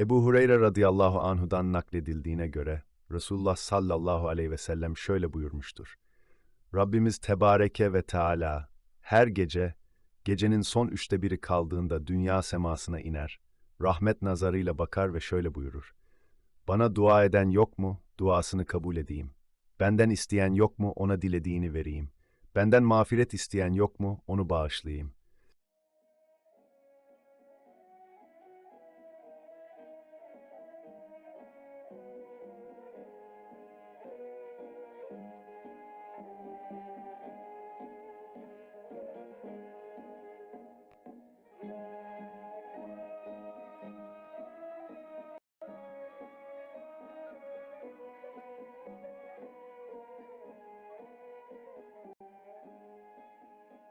Ebu Hureyre radıyallahu anhudan nakledildiğine göre Resulullah sallallahu aleyhi ve sellem şöyle buyurmuştur. Rabbimiz Tebareke ve Teala her gece, gecenin son üçte biri kaldığında dünya semasına iner, rahmet nazarıyla bakar ve şöyle buyurur. Bana dua eden yok mu, duasını kabul edeyim. Benden isteyen yok mu, ona dilediğini vereyim. Benden mağfiret isteyen yok mu, onu bağışlayayım.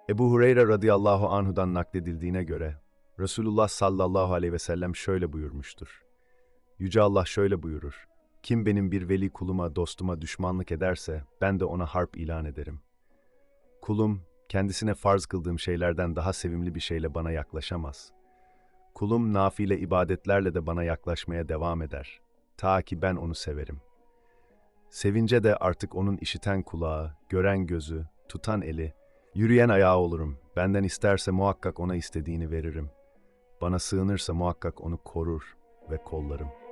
Ebu Hureyre radıyallahu anhudan nakledildiğine göre Resulullah sallallahu aleyhi ve sellem şöyle buyurmuştur. Yüce Allah şöyle buyurur. Kim benim bir veli kuluma, dostuma düşmanlık ederse ben de ona harp ilan ederim. Kulum, kendisine farz kıldığım şeylerden daha sevimli bir şeyle bana yaklaşamaz. Kulum nafile ibadetlerle de bana yaklaşmaya devam eder. Ta ki ben onu severim. Sevince de artık onun işiten kulağı, gören gözü, tutan eli, Yürüyen ayağı olurum. Benden isterse muhakkak ona istediğini veririm. Bana sığınırsa muhakkak onu korur ve kollarım.''